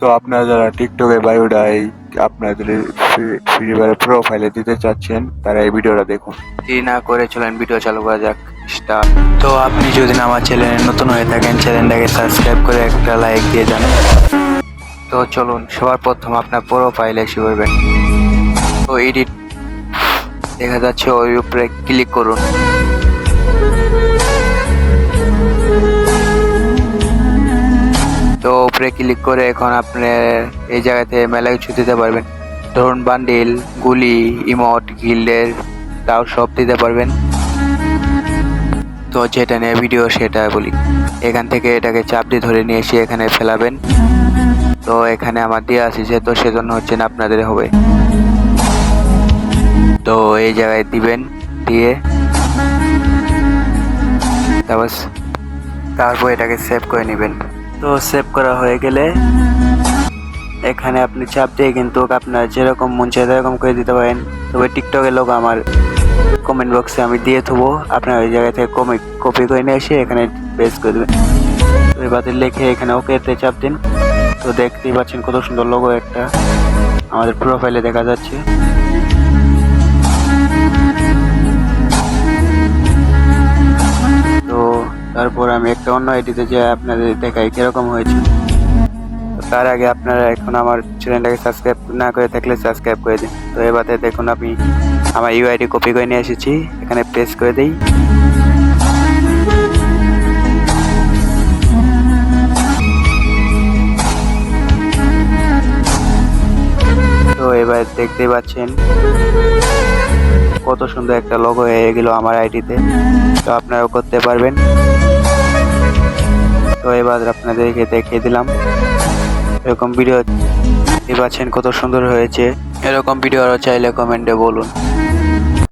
তো আপনারা যারা টিকটকে বায়োটা এই আপনাদের ফ্রি ফায়ার প্রোফাইলে দিতে চাচ্ছেন, তারা এই ভিডিওটা দেখুন। দেরি না করে চলেন ভিডিও চালু করা যাক স্টার্ট তো আপনি যদি আমার চ্যানেলে নতুন হয়ে থাকেন চ্যানেলটাকে সাবস্ক্রাইব করে একটা লাইক দিয়ে যান তো চলুন, সবার প্রথম আপনার প্রোফাইলে এসে করবেন তো এডিট দেখা যাচ্ছে, ওই উপরে ক্লিক করুন। উপরে ক্লিক করে এখন আপনি এই জায়গাতে মেলা কিছু দিতে পারবেন। ধরুন, বান্ডিল, গুলি, ইমট, গিল্ডের, তাও সব দিতে পারবেন। তো যেটা নিয়ে ভিডিও সেটা বলি। এখান থেকে এটাকে চাপ দিয়ে ধরে নিয়ে এসে এখানে ফেলাবেন। তো এখানে আমার দিয়ে আসি তো সেজন্য হচ্ছে না আপনাদের হবে। তো এই জায়গায় দিবেন, দিয়ে তারপর এটাকে সেভ করে নেবেন। তো সেভ করা হয়ে গেলে এখানে আপনি চাপ দিয়ে কিন্তু আপনার যেরকম মন চায় এরকম করে দিতে পারেন। তবে টিকটকের লোক আমার কমেন্ট বক্সে আমি দিয়ে থবো। আপনার ওই জায়গা থেকে কমে কপি করে নিয়ে এসে এখানে পেস্ট করে দেবেন। তো এবারে লিখে এখানে ওকেতে চাপ দিন। তো দেখতেই পাচ্ছেন কত সুন্দর লোগো একটা। আমাদের প্রোফাইলে দেখা যাচ্ছে। তারপর আমি একটা অন্য আইডিতে যে আপনাদের দেখাই কীরকম হয়েছে। তার আগে আপনারা এখন আমার চ্যানেলটাকে সাবস্ক্রাইব না করে থাকলে সাবস্ক্রাইব করে দিন। তো এবারে দেখুন আমি আমার ইউআইডি কপি করে নিয়ে এসেছি। এখানে প্রেস করে দিই। তো এবার দেখতে পাচ্ছেন কত সুন্দর একটা লোগো হয়ে গেল আমার আইডিতে তো আপনারাও করতে পারবেন। তো এবার আপনাদেরকে দেখিয়ে দিলাম। এরকম ভিডিও পাচ্ছেন কত সুন্দর হয়েছে। এরকম ভিডিও আরও চাইলে কমেন্টে বলুন।